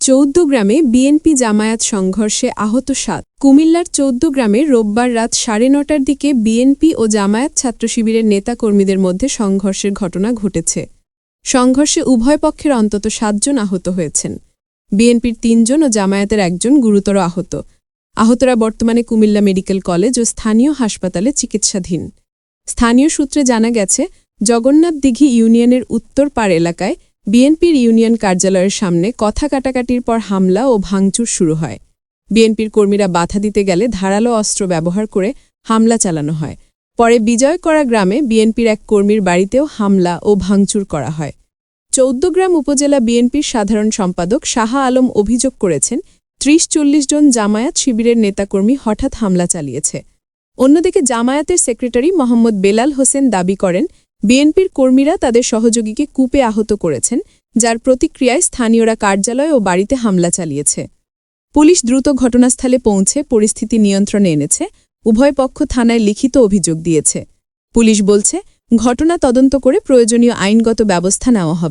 চৌদ্দগ্রামে BNP Jamaat সংঘর্ষে আহত সাত। কুমিল্লার চৌদ্দগ্রামে রোববার রাত সাড়ে নটার দিকে বিএনপি ও জামায়াত ছাত্র শিবিরের নেতাকর্মীদের মধ্যে সংঘর্ষের ঘটনা ঘটেছে। সংঘর্ষে উভয় পক্ষের অন্তত সাতজন আহত হয়েছেন। বিএনপির তিনজন ও জামায়াতের একজন গুরুতর আহত। আহতরা বর্তমানে কুমিল্লা মেডিকেল কলেজ ও স্থানীয় হাসপাতালে চিকিৎসাধীন। স্থানীয় সূত্রে জানা গেছে, জগন্নাথ দিঘি ইউনিয়নের উত্তর পাড় এলাকায় বিএনপির ইউনিয়ন কার্যালয়ের সামনে কথা কাটাকাটির পর হামলা ও ভাঙচুর শুরু হয়। বিএনপির কর্মীরা বাধা দিতে গেলে ধারালো অস্ত্র ব্যবহার করে হামলা চালানো হয়। পরে বিজয় করা গ্রামে বিএনপির এক কর্মীর বাড়িতেও হামলা ও ভাঙচুর করা হয়। চৌদ্দগ্রাম উপজেলা বিএনপির সাধারণ সম্পাদক শাহা আলম অভিযোগ করেছেন, ত্রিশ চল্লিশ জন জামায়াত শিবিরের নেতাকর্মী হঠাৎ হামলা চালিয়েছে। অন্যদিকে জামায়াতের সেক্রেটারি মোহাম্মদ বেলাল হোসেন দাবি করেন বিএনপির কর্মীরা তাদের সহযোগীকে কূপে আহত করেছেন, যার প্রতিক্রিয়ায় স্থানীয়রা কার্যালয় ও বাড়িতে হামলা চালিয়েছে। পুলিশ দ্রুত ঘটনাস্থলে পৌঁছে পরিস্থিতি নিয়ন্ত্রণে এনেছে, উভয় পক্ষ থানায় লিখিত অভিযোগ দিয়েছে। পুলিশ বলছে, ঘটনা তদন্ত করে প্রয়োজনীয় আইনগত ব্যবস্থা নেওয়া হবে।